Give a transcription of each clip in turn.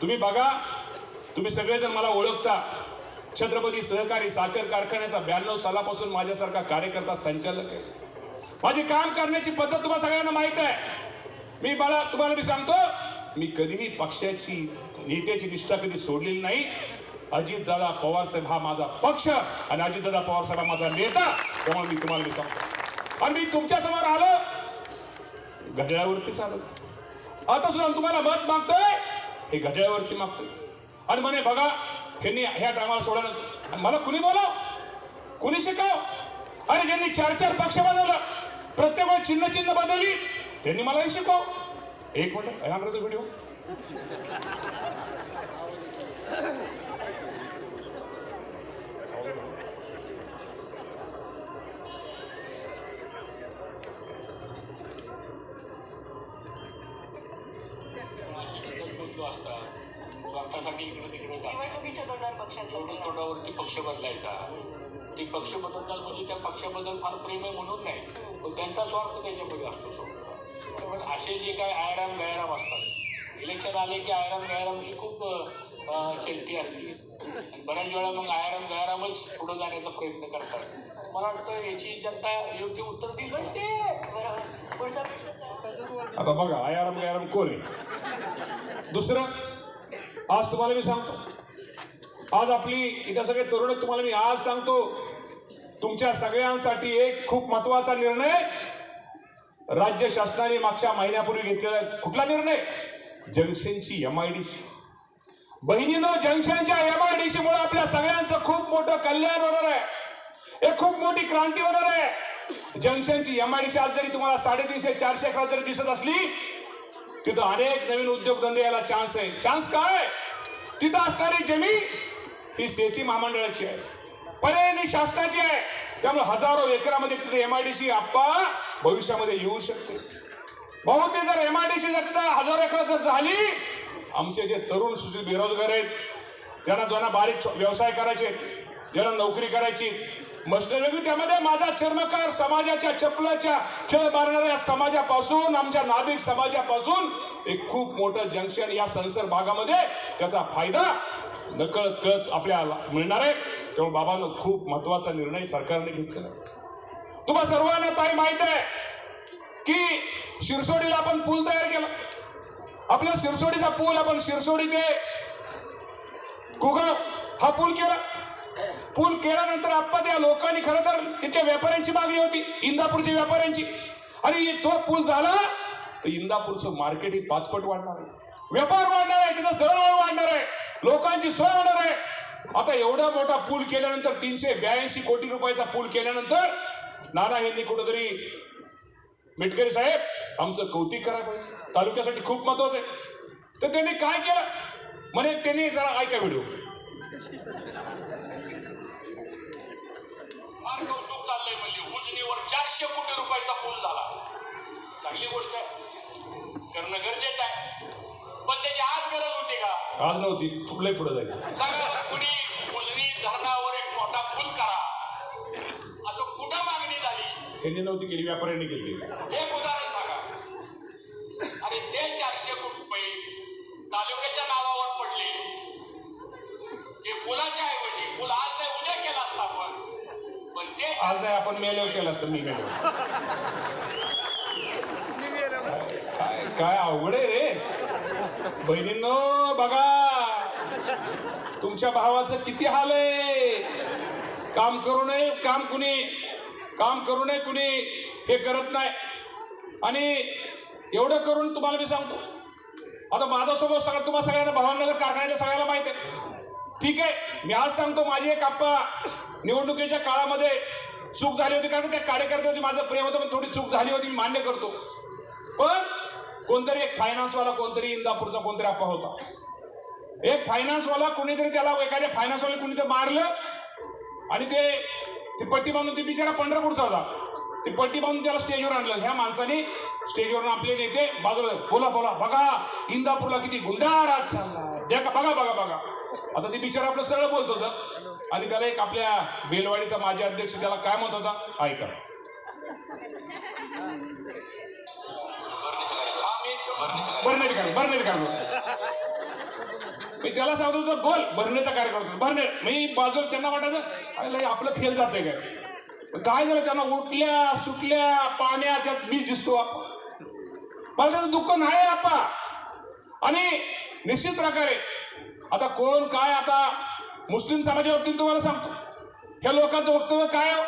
तुम्ही बघा तुम्ही सगळेजण मला ओळखता. छत्रपती सहकारी साखर कारखान्याचा ब्याण्णव सालापासून माझ्यासारखा कार्यकर्ता संचालक आहे. माझी काम करण्याची पद्धत तुम्हाला सगळ्यांना माहीत आहे. मी मला तुम्हाला मी सांगतो मी कधीही पक्षाची नेत्याची निष्ठा कधी सोडलेली नाही. अजितदादा पवार साहेब हा माझा पक्ष आणि अजितदादा पवार साहेब हा माझा नेता त्यामुळे मी तुम्हाला मी सांगतो. आणि मी तुमच्यासमोर आलो घड्याळावरतीच आलो आता सुद्धा तुम्हाला मत मागतोय हे घड्याळावरती मागतो आणि म्हणे बघा ह्यांनी ह्या टायमाला सोडा आणि मला कुणी बोलाव? कुणी शिकाव अरे ज्यांनी चार चार पक्ष बदलला प्रत्येक वेळेस चिन्ह चिन्ह बदलली त्यांनी मलाही शिकव एक मिनिट आहे तो व्हिडिओ बदलू असतात स्वार्थासाठी इकडे तिकडे जातात तोडून तोंडावरती पक्ष बदलायचा. ते पक्ष बदलतात म्हणजे त्या पक्षाबद्दल फार प्रेम आहे म्हणून नाही. पण त्यांचा स्वार्थ त्याच्यामध्ये असतो सोबत पण असे जे काय आयराम गैराम असतात इलेक्शन आले की आयराम गैरामची खूप चलती असते. आणि बऱ्याच वेळा मग आयराम गैरामच पुढे जाण्याचा प्रयत्न करतात. मला वाटतं याची जनता योग्य उत्तर पुढचा आता बघा आयाराम गयाराम कोण आहे? दुसरं आज तुम्हाला मी सांगतो. आज आपली इथं सगळे तरुण तुम्हाला मी आज सांगतो तुमच्या सगळ्यांसाठी एक खूप महत्त्वाचा निर्णय राज्य शासनाने मागच्या महिन्यापूर्वी घेतलेला कुठला निर्णय? जंक्शनची एम आय डी बहिणीनं जंक्शनच्या एम आय डी मुळे आपल्या सगळ्यांचं खूप मोठं कल्याण होणार आहे. एक खूप मोठी क्रांती होणार आहे. जंक्शनची एम आय डी आज जरी तुम्हाला साडेतीनशे चारशे अकरा जरी दिसत असली तिथं अनेक नवीन उद्योगधंदे यायला चान्स आहे. चान्स काय? तिथं असणारी जमीन ही शेती महामंडळाची आहे. पर्यायी शासनाची आहे. त्यामुळे हजारो एकरामध्ये तिथे एम आय डी सी आप्पा भविष्यामध्ये येऊ शकते. भाऊ ते जर एम आय डी सी जर तिथं हजारो एकर जर झाली आमचे जे तरुण सुशील बेरोजगार आहेत त्यांना ज्यांना बारीक छो- व्यवसाय करायचे ज्यांना नोकरी करायची मशिनरी त्यामध्ये माझा चर्मकार समाजाच्या चपलाच्या खेळ मारणाऱ्या समाजापासून आमच्या नाभिक समाजापासून एक खूप मोठं जंक्शन या संसार भागामध्ये त्याचा फायदा नकळत कळत आपल्याला मिळणार आहे. त्यामुळे बाबानं खूप महत्त्वाचा निर्णय सरकारने घेतलेला तुम्हा सर्वांना ताई माहीत आहे की शिरसोडीला आपण पूल तयार केला. आपल्या शिरसोडीचा पूल आपण शिरसोडी ते कुगाव हा पूल केला. पूल केल्यानंतर आप्पा त्या लोकांनी खरं तर तिच्या व्यापाऱ्यांची मागणी होती इंदापूरच्या व्यापाऱ्यांची. आणि तो पूल झाला तर इंदापूरचं मार्केट ही पाचपट वाढणार आहे. व्यापार वाढणार आहे तिथं दळणवळण वाढणार आहे. लोकांची सोय होणार आहे. आता एवढा मोठा पूल केल्यानंतर तीनशे ब्याऐंशी कोटी रुपयाचा पूल केल्यानंतर नाना यांनी कुठेतरी मिटकरी साहेब आमचं कौतिक करायला पाहिजे. तालुक्यासाठी खूप महत्वाचं आहे. तर त्यांनी काय केलं? म्हणे त्यांनी जरा ऐका व्हिडिओ फार कौतुक चाललंय म्हणजे उजनीवर चारशे कोटी रुपयाचा पूल झाला. चांगली गोष्ट आहे. करणं गरजेचं आहे. पण त्याची आज गरज होती का? आज नव्हती लय पुढे जायचं. सांगा कुणी उजनी धरणावर एक मोठा पूल करा. असं कुठं मागणी झाली? त्यांनी नव्हती केली व्यापाऱ्यांनी केली. एक उदाहरण आज नाही आपण मेल्यावर केलं असतं मी मेल्यावर. काय काय अवघड आहे रे. बहिणींनो बघा. तुमच्या भावाचं किती हाल आहे. काम करू नये काम कुणी. काम करू नये कुणी. हे करत नाही. आणि एवढं करून तुम्हाला मी सांगतो. आता माझ्यासोबत सगळं तुम्हाला सगळ्यांना भावांनगर कारखान्याच्या सगळ्याला माहीत आहे. ठीक आहे मी आज सांगतो माझी एक आप्पा निवडणुकीच्या काळामध्ये चूक झाली होती कारण त्या कार्यकर्त्यावरती माझं प्रेम होतं पण थोडी चूक झाली होती मी मान्य करतो. पण कोणतरी एक फायनान्सवाला कोणतरी इंदापूरचा कोणतरी आप्पा होता. एक फायनान्सवाला कोणीतरी त्याला एखाद्या फायनान्सवाला कोणीतरी मारलं आणि ते ती पट्टी बांधून ती बिचारा पंढरपूरचा होता. ती पट्टी बांधून त्याला स्टेजवर आणलं. ह्या माणसाने स्टेजवर आपले नेते बाजूला बोला बोला बघा इंदापूरला किती गुंडाराज चालला बघा बघा बघा. आता ती बिचारा आपलं सरळ बोलत होतं. आणि त्याला एक आपल्या बेलवाडीचा माजी अध्यक्ष त्याला काय म्हणत होता? ऐका. भरणीचं कारण मी त्याला सांगतो होतो बोल भरण्याचा कार्य करतो भरणे मी बाजू त्यांना वाटायचं अरे आपलं फेल जाते काय? काय झालं त्यांना? उठल्या सुटल्या पाण्या त्यात मीच दिसतो मला त्याचं दुःख नाही आपा आणि निश्चित प्रकारे आता कोण काय आता मुस्लिम समाजाच्या बाबतीत तुम्हाला सांगतो. ह्या लोकांचं वक्तव्य काय हो?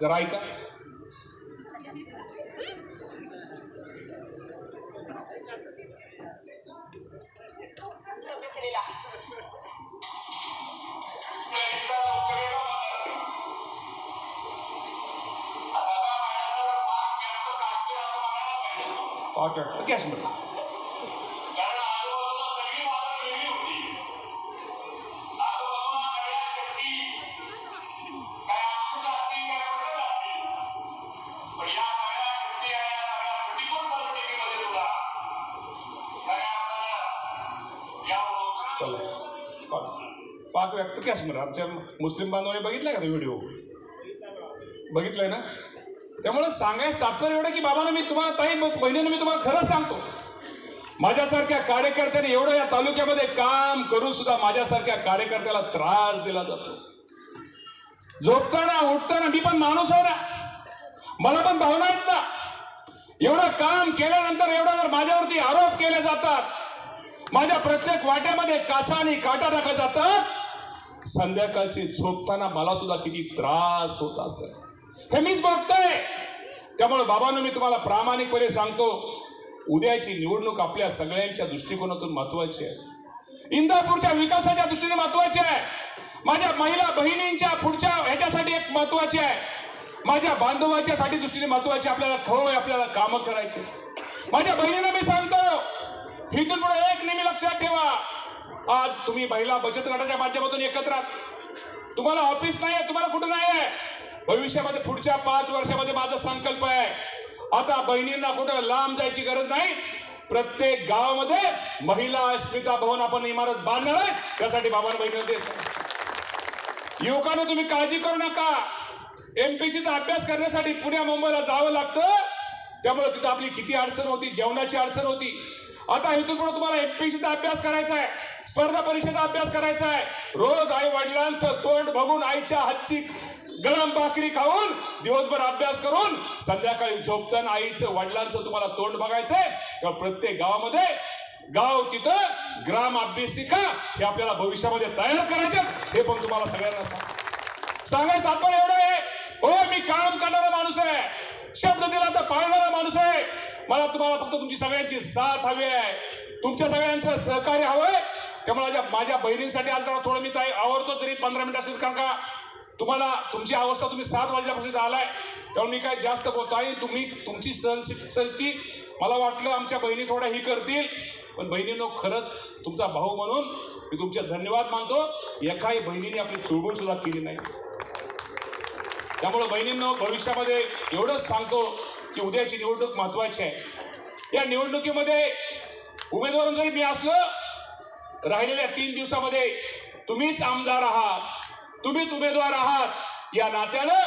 जरा ऐका. पाच वाटतं कॅशमध्ये चला. पाक पाक व्यक्त कॅशमध्ये आमच्या मुस्लिम बांधवांनी बघितलाय का तो व्हिडिओ बघितलाय ना? त्यामुळे सांगायचं तात्पर्य एवढं की बाबांना मी तुम्हाला ताई बहिणीनं मी तुम्हाला खरं सांगतो. माझ्यासारख्या कार्यकर्त्याने एवढं या तालुक्यामध्ये काम करून सुद्धा माझ्यासारख्या कार्यकर्त्याला त्रास दिला जातो. झोपताना उठताना मी पण माणूस आहे ना. मला पण भावना आहेत ना. एवढं काम केल्यानंतर एवढं जर माझ्यावरती आरोप केले जातात माझ्या प्रत्येक वाट्यामध्ये काचा आणि काटा टाका जातात. संध्याकाळची झोपताना मला सुद्धा किती त्रास होत असेल. हे मीच बघतोय. त्यामुळे बाबांनो मी तुम्हाला प्रामाणिकपणे सांगतो उद्याची निवडणूक आपल्या सगळ्यांच्या दृष्टिकोनातून महत्वाची आहे. इंदापूरच्या विकासाच्या दृष्टीने महत्वाची आहे. माझ्या महिला बहिणींच्या पुढच्या ह्याच्यासाठी एक महत्वाची आहे. माझ्या बांधवाच्या साठी दृष्टीने महत्वाची आपल्याला खवय आपल्याला कामं करायचे. माझ्या बहिणींना मी सांगतो इथून पुढे एक नेहमी लक्षात ठेवा. आज तुम्ही महिला बचत गटाच्या माध्यमातून एकत्र आहात. तुम्हाला ऑफिस नाही आहे तुम्हाला कुठं नाही आहे भविष्यामध्ये पुढच्या पाच वर्षामध्ये माझा संकल्प आहे. आता बहिणींना कुठं लांब जायची गरज नाही. प्रत्येक गावामध्ये महिला अस्मिता भवन आपण इमारत बांधणार आहे. त्यासाठी बाबांना बहिणी युवकांना तुम्ही काळजी करू नका. एमपीसीचा अभ्यास करण्यासाठी पुण्या मुंबईला जावं लागतं. त्यामुळे तिथं आपली किती अडचण होती जेवणाची अडचण होती. आता इथून पुढे तुम्हाला एमपीसीचा अभ्यास करायचा आहे. स्पर्धा परीक्षेचा अभ्यास करायचा आहे. रोज आई वडिलांचं तोंड बघून आईच्या हातची गरम भाकरी खाऊन दिवसभर अभ्यास करून संध्याकाळी झोपताना आईचं वडिलांचं तुम्हाला तोंड बघायचंय तर प्रत्येक गावामध्ये गाव तिथं ग्राम अभ्यासिका हे आपल्याला भविष्यामध्ये तयार करायचं हे पण तुम्हाला सगळ्यांना सांग. सांगायचं आपण एवढं आहे. हो मी काम करणारा माणूस आहे. शब्द दिला तर पाळणारा माणूस आहे. मला तुम्हाला फक्त तुमची सगळ्यांची साथ हवी आहे. तुमच्या सगळ्यांचं सहकार्य हवंय. त्यामुळे माझ्या माझ्या बहिणींसाठी आज जरा थोडं मी ताई आवडतो तरी पंधरा मिनिट असेल कारण का तुम्हाला तुमची अवस्था तुम्ही सात वाजल्यापासून आलाय. त्यामुळे मी काय जास्त बोलतो आहे तुम्ही तुमची सहनशक्ती मला वाटलं आमच्या बहिणी थोड्या ही करतील. पण बहिणींनो खरंच तुमचा भाऊ म्हणून मी तुमचे धन्यवाद मानतो. एकाही बहिणीने आपली चुळबुळ सुद्धा केली नाही. त्यामुळे बहिणींनो भविष्यामध्ये एवढंच सांगतो. की उद्याची निवडणूक महत्वाची आहे. या निवडणुकीमध्ये उमेदवार जरी मी असलो राहिलेल्या तीन दिवसामध्ये तुम्हीच आमदार आहात तुम्हीच उमेदवार आहात. या नात्यानं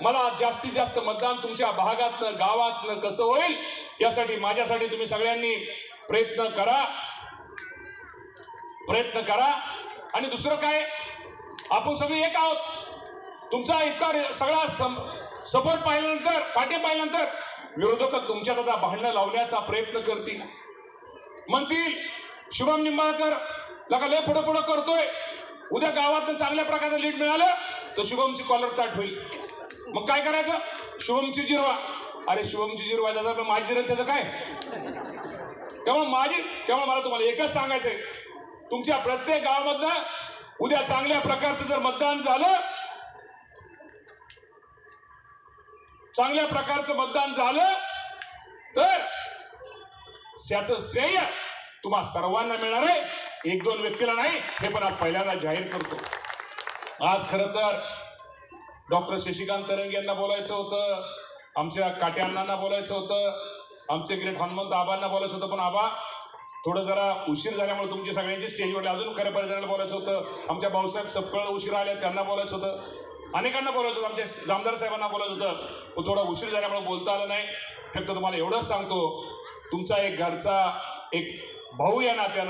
मला जास्तीत जास्त मतदान तुमच्या भागातनं गावातनं कसं होईल यासाठी माझ्यासाठी तुम्ही सगळ्यांनी प्रयत्न करा. प्रयत्न करा. आणि दुसरं काय आपण सगळे एक आहोत. तुमचा इतका सगळा सपोर्ट पाहिल्यानंतर पाठी पाहिल्यानंतर विरोधक तुमच्यात आता भांडणं लावण्याचा प्रयत्न करतील. म्हणतील शुभम निंबाळकर लगा लय पुढं पुढं करतोय. उद्या गावात चांगल्या प्रकारचं लीड मिळालं तर शुभमची कॉलर ताट होईल. मग काय करायचं? शुभमची जिरवा. अरे शुभमची जिरवा त्याचा पण माझी जिरेल त्याचं काय? त्यामुळे माझी त्यामुळे मला तुम्हाला एकच सांगायचंय. तुमच्या प्रत्येक गावामधनं उद्या चांगल्या प्रकारचं जर मतदान झालं चांगल्या प्रकारचं मतदान झालं तर त्याचं श्रेय तुम्हा सर्वांना मिळणार आहे. एक दोन व्यक्तीला नाही हे पण आज पहिल्यांदा जाहीर करतो. आज खर तर डॉक्टर शशिकांत तरंग यांना बोलायचं होतं आमच्या काटे अण्णांना बोलायचं होतं आमचे ग्रेट हनुमंत आबांना बोलायचं होतं पण आबा थोडं जरा उशीर झाल्यामुळे तुमच्या सगळ्यांचे स्टेजवर अजून खऱ्या परिजनाला बोलायचं होतं. आमच्या भाऊसाहेब सपकळ उशीर आले त्यांना बोलायचं होतं. अनेकांना बोलायचं होतं आमच्या जामदार साहेबांना बोलायचं होतं पण थोडा उशीर झाल्यामुळे बोलता आलं नाही फक्त तुम्हाला एवढंच सांगतो तुमचा एक घरचा एक भाऊ या नात्यानं